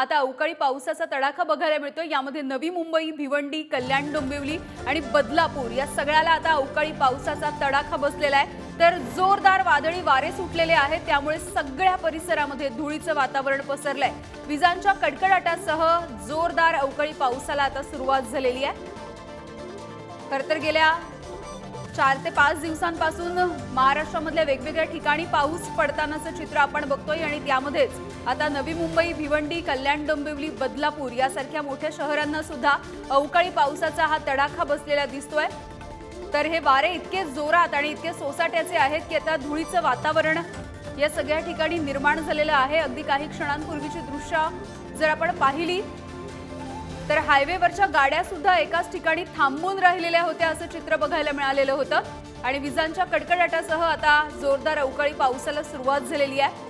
आता अवकाळी पावसाचा तडाखा बघायला मिळतो यामध्ये नवी मुंबई भिवंडी कल्याण डोंबिवली आणि बदलापूर या सगळ्याला आता अवकाळी पावसाचा तडाखा बसलेला आहे. तर जोरदार वादळी वारे सुटलेले आहेत. त्यामुळे सगळ्या परिसरामध्ये धुळीचं वातावरण पसरलंय. विजांच्या कडकडाटासह जोरदार अवकाळी पावसाला आता सुरुवात झालेली आहे. खरंतर गेल्या चार ते पाच दिवसांपासून महाराष्ट्रामधल्या वेगवेगळ्या ठिकाणी पाऊस पडतानाचं चित्र आपण बघतोय आणि त्यामध्येच आता नवी मुंबई भिवंडी कल्याण डोंबिवली बदलापूर यासारख्या मोठ्या शहरांना सुद्धा अवकाळी पावसाचा हा तडाखा बसलेला दिसतोय. तर हे वारे इतके जोरात आणि इतके सोसाट्याचे आहेत की आता धुळीचं वातावरण या सगळ्या ठिकाणी निर्माण झालेलं आहे. अगदी काही क्षणांपूर्वीची दृश्य जर आपण पाहिली तर हायवेवरच्या गाड्या सुद्धा एकाच ठिकाणी थांबून राहिलेल्या होत्या असं चित्र बघायला मिळालेलं होतं. आणि विजांच्या कडकडाटासह आता जोरदार अवकाळी पावसाला सुरुवात झालेली आहे.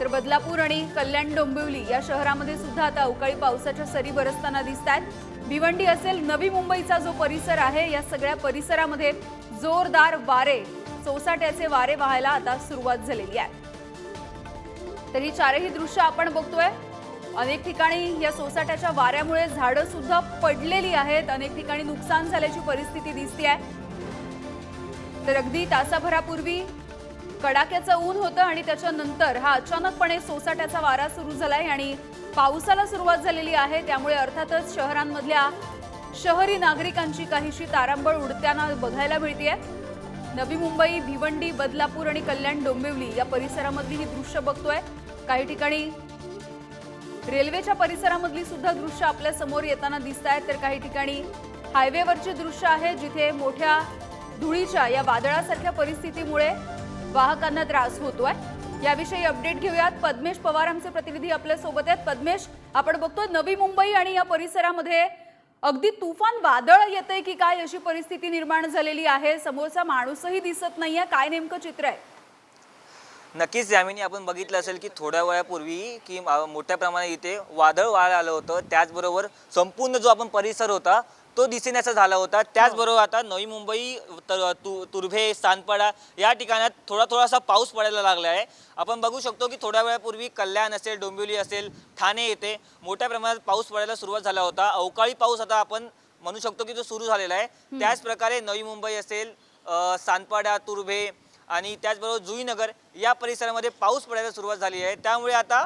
तर बदलापूर आणि कल्याण डोंबिवली या शहरामध्ये सुद्धा आता अवकाळी पावसाच्या सरी बरसताना दिसत आहेत. भिवंडी असेल नवी मुंबईचा जो परिसर आहे या सगळ्या परिसरामध्ये जोरदार वारे सोसाट्याचे वारे व्हायला आता सुरुवात झालेली आहे. तर ही चारही दृश्य आपण बघतोय. अनेक ठिकाणी या सोसाट्याच्या वाऱ्यामुळे झाडं सुद्धा पडलेली आहेत. अनेक ठिकाणी नुकसान झाल्याची परिस्थिती दिसते आहे तर अगदी तासाभरापूर्वी कडाक्याचं ऊन होतं आणि त्याच्यानंतर हा अचानकपणे सोसाट्याचा वारा सुरू झालाय आणि पावसाला सुरुवात झालेली आहे. त्यामुळे अर्थातच शहरांमधल्या शहरी नागरिकांची काहीशी तारांबळ उडताना बघायला मिळतेय. नवी मुंबई भिवंडी बदलापूर आणि कल्याण डोंबिवली या परिसरामधली ही दृश्य बघतोय. काही ठिकाणी रेल्वेच्या परिसरामधली सुद्धा दृश्य आपल्यासमोर येताना दिसत आहेत तर काही ठिकाणी हायवेवरची दृश्य आहे जिथे मोठ्या धुळीच्या या वादळासारख्या परिस्थितीमुळे वाहकांना त्रास होतोय. याविषयी अपडेट घेऊयात. पद्मेश पवार आमचे प्रतिनिधी आपल्यासोबत आहेत. पद्मेश आपण बघतोय नवी मुंबई आणि या परिसरामध्ये अगदी तुफान वादळ येतंय की काय? अशी परिस्थिती निर्माण झालेली आहे. समोरचा माणूसही दिसत नाहीये. काय नेमकं चित्र आहे? नक्कीच यामिनी आपण बघितलं असेल की थोड्या वेळापूर्वी की मोठ्या प्रमाणात इथे वादळ वाळ आलं होतं. त्याचबरोबर संपूर्ण जो आपण परिसर होता तो दिसेण्याचा झाला होता. त्याचबरोबर आता नवी मुंबई तर- तु- तुर्भे सानपाडा या ठिकाणात थोडा थोडासा पाऊस पडायला लागला आहे. आपण बघू शकतो की थोड्या वेळापूर्वी कल्याण असेल डोंबिवली असेल ठाणे येथे मोठ्या प्रमाणात पाऊस पडायला सुरुवात झाला होता. अवकाळी पाऊस आता आपण म्हणू शकतो की तो सुरू झालेला आहे. त्याच प्रकारे नवी मुंबई असेल सानपाडा तुर्भे आणि त्याचबरोबर जुईनगर या परिसरामध्ये पाऊस पडायला सुरुवात झाली आहे. त्यामुळे आता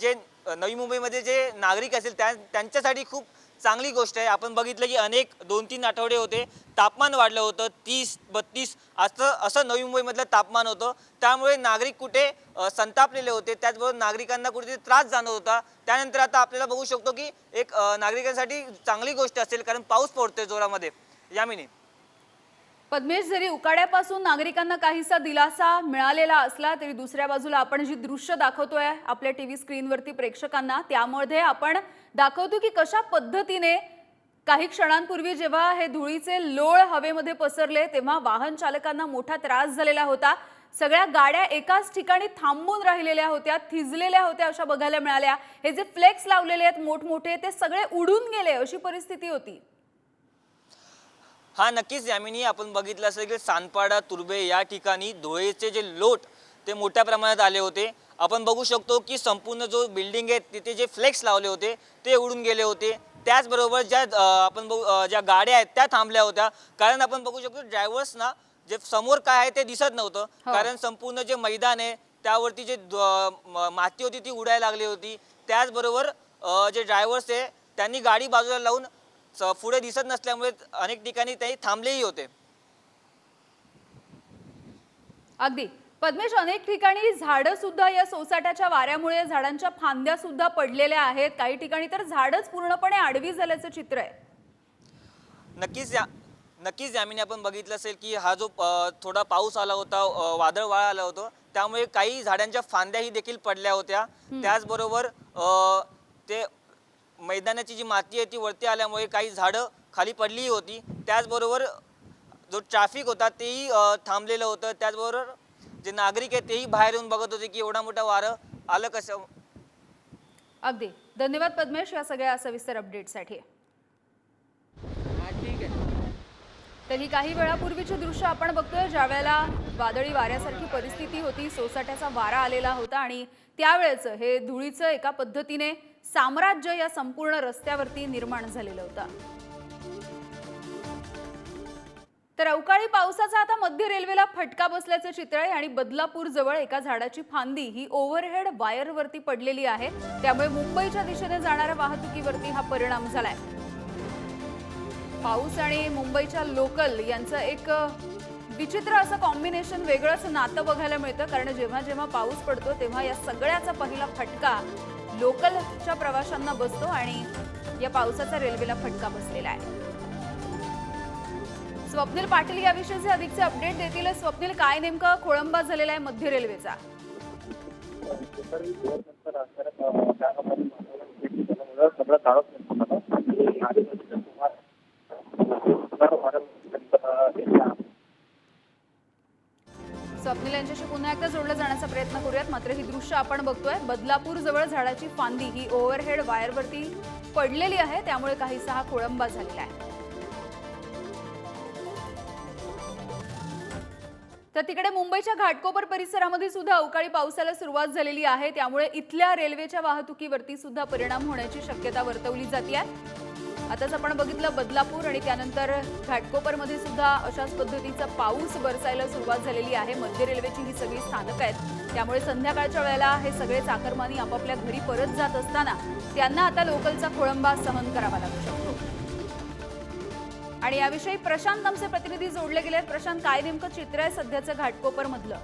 जे नवी मुंबईमध्ये जे नागरिक असेल त्या त्यांच्यासाठी खूप चांगली गोष्ट आहे. आपण बघितलं की अनेक दोन तीन आठवडे होते तापमान वाढलं होतं तीस बत्तीस असं असं नवी मुंबईमधलं तापमान होतं. त्यामुळे नागरिक कुठे संतापलेले होते त्याचबरोबर नागरिकांना कुठेतरी त्रास जाणवत होता. त्यानंतर आता आपल्याला बघू शकतो की एक नागरिकांसाठी चांगली गोष्ट असेल कारण पाऊस पडतोय जोरामध्ये. यामिनी पद्मेश जरी उकाड्यापासून नागरिकांना काहीसा दिलासा मिळालेला असला तरी दुसऱ्या बाजूला आपण जी दृश्य दाखवतोय आपल्या टी व्ही स्क्रीनवरती प्रेक्षकांना त्यामध्ये आपण दाखवतो की कशा पद्धतीने काही क्षणांपूर्वी जेव्हा हे धुळीचे लोळ हवेमध्ये पसरले तेव्हा वाहन चालकांना मोठा त्रास झालेला होता. सगळ्या गाड्या एकाच ठिकाणी थांबून राहिलेल्या होत्या थिजलेल्या होत्या अशा बघायला मिळाल्या. हे जे फ्लेक्स लावलेले आहेत मोठमोठे ते सगळे उडून गेले अशी परिस्थिती होती. हा नक्कीच यामिनी आपण बघितलं असेल की सानपाडा तुर्बे या ठिकाणी धुळेचे जे लोट ते मोठ्या प्रमाणात आले होते. आपण बघू शकतो की संपूर्ण जो बिल्डिंग आहे तिथे जे फ्लेक्स लावले होते ते उडून गेले होते. त्याचबरोबर ज्या आपण बघू ज्या गाड्या आहेत त्या थांबल्या होत्या. कारण आपण बघू शकतो ड्रायव्हर्सना जे समोर काय आहे ते दिसत नव्हतं. हो. कारण संपूर्ण जे मैदान आहे त्यावरती जे माती होती ती उडायला लागली होती. त्याचबरोबर जे ड्रायव्हर्स आहे त्यांनी गाडी बाजूला लावून पुढे दिसत नसल्यामुळे अनेक ठिकाणी ते थांबलेही होते. अगदी. पद्मेश अनेक ठिकाणी झाडं सुद्धा या सोसाट्याच्या वाऱ्यामुळे झाडांच्या फांद्या सुद्धा पडलेल्या आहेत. काही ठिकाणी तर झाडच पूर्णपणे आडवी झाल्याचं चित्र आहे. नक्कीच या नक्कीच यामिनी आपण बघितलं असेल की हा जो थोडा पाऊस आला होता वादळ वाळ आलं होतं त्यामुळे काही झाडांच्या फांद्याही देखील पडल्या होत्या. त्याचबरोबर ते मैदानाची जी माती आहे ती वरती आल्यामुळे काही झाडं खाली पडलीही होती. त्याचबरोबर जो ट्रॅफिक होता तेही थांबलेलं होतं. त्याचबरोबर जे नागरिक आहेत तेही बाहेर येऊन बघत होते की एवढा मोठा वारं आलं कसं? अगदी. धन्यवाद पद्मेश या सगळ्या सविस्तर अपडेटसाठी तर ही काही वेळापूर्वीची दृश्य आपण बघतोय ज्या वेळेला वादळी वाऱ्यासारखी परिस्थिती होती सोसाट्याचा वारा आलेला होता आणि त्यावेळेचं हे धुळीचं एका पद्धतीने साम्राज्य या संपूर्ण रस्त्यावरती निर्माण झालेलं होतं. तर अवकाळी पावसाचा आता मध्य रेल्वेला फटका बसल्याचं चित्र आहे आणि बदलापूर जवळ एका झाडाची फांदी ही ओव्हरहेड वायरवरती पडलेली आहे. त्यामुळे मुंबईच्या दिशेने जाणाऱ्या वाहतुकीवरती हा परिणाम झालाय. पाऊस आणि मुंबईच्या लोकल यांचं एक विचित्र असं कॉम्बिनेशन वेगळंच नातं बघायला मिळतं कारण जेव्हा जेव्हा पाऊस पडतो तेव्हा या सगळ्याचा पहिला फटका लोकलच्या प्रवाशांना बसतो आणि या पावसाचा रेल्वेला फटका बसलेला आहे. स्वप्नील पाटील याविषयीचे अधिकचे अपडेट देतील. स्वप्नील काय नेमका खोळंबा झालेला आहे मध्य रेल्वेचा? सगळं स्वप्नील यांच्याशी पुन्हा एकदा जोडलं जाण्याचा प्रयत्न करूयात. मात्र ही दृश्य आपण बघतोय. बदलापूर जवळ झाडाची फांदी ही ओव्हरहेड वायरवरती पडलेली आहे. त्यामुळे काहीसा हा खोळंबा झालेला आहे. तर तिकडे मुंबईच्या घाटकोपर परिसरामध्ये सुद्धा अवकाळी पावसाला सुरुवात झालेली आहे. त्यामुळे इथल्या रेल्वेच्या वाहतुकीवरती सुद्धा परिणाम होण्याची शक्यता वर्तवली जाते आताच आपण बघितलं बदलापूर आणि त्यानंतर घाटकोपरमध्ये सुद्धा अशाच पद्धतीचा पाऊस बरसायला सुरुवात झालेली आहे. मध्य रेल्वेची ही सगळी स्थानकं आहेत. त्यामुळे संध्याकाळच्या वेळेला हे सगळे चाकरमानी आपापल्या घरी परत जात असताना त्यांना आता लोकलचा खोळंबा सहन करावा लागू शकतो. आणि याविषयी प्रशांत आमचे प्रतिनिधी जोडले गेले आहेत प्रशांत काय नेमकं चित्र आहे सध्याचं घाटकोपर मधलं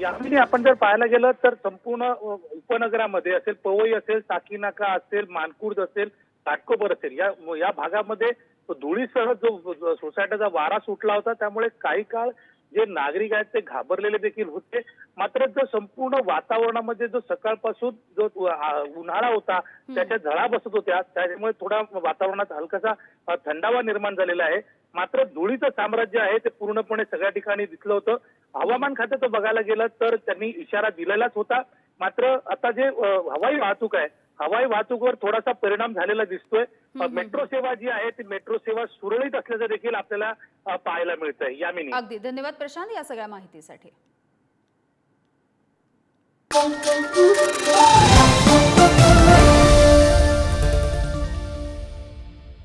यामध्ये आपण जर पाहायला गेलं तर संपूर्ण उपनगरामध्ये असेल पवई असेल साकीनाका असेल मानकुर्द असेल घाटकोपर असेल. या या भागामध्ये धुळीसह जो सोसायटीचा वारा सुटला होता त्यामुळे काही काळ जे नागरिक आहेत ते घाबरलेले देखील होते. मात्र जो संपूर्ण वातावरणामध्ये जो सकाळपासून जो उन्हाळा होता त्याच्या झळा बसत होत्या. त्यामुळे थोडा वातावरणात हलकासा थंडावा निर्माण झालेला आहे. मात्र धुळीचं साम्राज्य आहे ते पूर्णपणे सगळ्या ठिकाणी दिसलं होतं. हवामान खात्याचं बघायला गेलं तर त्यांनी इशारा दिलेलाच होता. मात्र आता जे हवाई वाहतूक आहे हवाई वाहतुकीवर थोडासा परिणाम झालेला दिसतोय. मेट्रो सेवा जी आहे ती मेट्रो सेवा सुरळीत असल्याचं देखील आपल्याला पाहायला मिळत आहे यामिनी अगदी. धन्यवाद प्रशांत या सगळ्या माहितीसाठी.